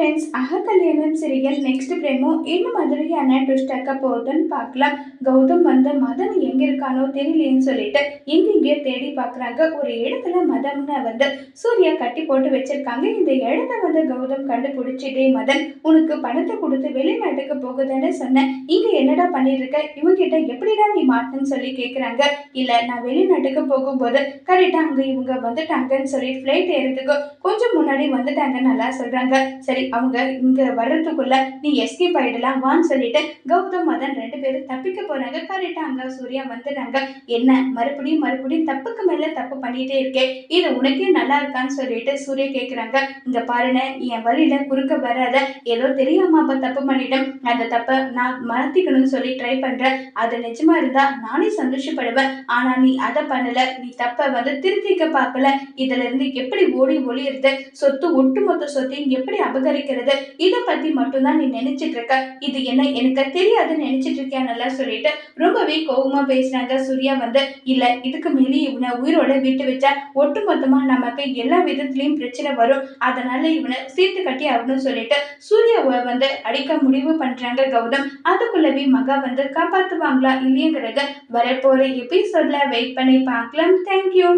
Friends அகக்கல்யாணம் serial next promo என்ன மாதிரியான ட்விஸ்ட் ஆக்க போகுதுன்னு பார்க்கலாம் கௌதம் வந்து மதன் எங்க இருக்கானோ தெரியலேன்னு சொல்லிட்டு எங்கெங்கேயோ தேடி பார்க்குறாங்க ஒரு இடத்துல மதம்னு வந்து சூர்யா கட்டி போட்டு வச்சிருக்காங்க இந்த இடத்த வந்து கௌதம் கண்டுபிடிச்சிட்டே மதன் உனக்கு பணத்தை கொடுத்து வெளிநாட்டுக்கு போகுதுன்னு சொன்னேன் இங்க என்னடா பண்ணிருக்க? இவங்கிட்ட எப்படிடா நீ மாட்டுன்னு சொல்லி கேட்குறாங்க இல்ல நான் வெளிநாட்டுக்கு போகும்போது கரெக்டா அங்க இவங்க வந்துட்டாங்கன்னு சொல்லி ஃப்ளைட் ஏறதுக்கு கொஞ்சம் முன்னாடி வந்துட்டாங்க நல்லா சொல்றாங்க. சரி அவங்க இங்க வர்றதுக்குள்ள நீ எஸ்கேப் ஆயிடலாம் வான்னு சொல்லிட்டு கௌதம் மதன் ரெண்டு பேரும் தப்பிக்க போறாங்க. கரெக்டா அங்க சூர்யா வந்துடுறாங்க. என்ன மறுபடியும் மறுபடியும் தப்புக்கு மேல தப்பு பண்ணிட்டே இருக்கேன் இது உனக்கே நல்லா இருக்கான்னு சொல்லிட்டு சூர்யா கேக்குறாங்க. இங்க பாருன என் வழியில குறுக்க வராத. ஏதோ தெரியாம அப்ப தப்பு பண்ணிட்டேன் அந்த தப்பை நான் மாத்திக்கணும்னு சொல்லி ட்ரை பண்றேன் அது நிஜமா இருந்தா நானே சந்தோஷப்படுவேன். ஆனா நீ அதை பண்ணல. நீ தப்ப வந்து திருத்திக்க பார்க்கல. இதுல இருந்து எப்படி ஓடி ஒளியிருது சொத்து ஒட்டுமொத்த சொத்தையும் எப்படி அபகரிக்கிறது இதை பத்தி மட்டும்தான் நீ நினைச்சிட்டு இருக்க. இது என்ன? எனக்கு தெரியாதுன்னு நினைச்சிட்டு இருக்கியான்னு நல்லா சொல்லிட்டு ரொம்பவே கோபமா பேசினாங்க சூர்யா வந்து. இல்ல இதுக்கு மேலே இவனை உயிரோட விட்டு வச்சா ஒட்டுமொத்தமா நமக்கு எல்லா விதத்திலயும் பிரச்சனை வரும். அதனால இவனை சீர்த்து கட்டி ஆகணும்னு சொல்லிட்டு சூர்யாவை வந்து அடிக்க முடிவு பண்றாங்க கௌதம். அதுக்குள்ளவே மகா வந்து காப்பாத்துவாங்களா இல்லையங்கிறத வரப்போற எபிசோட்ல வெயிட் பண்ணி பார்க்கலாம். தேங்க்யூ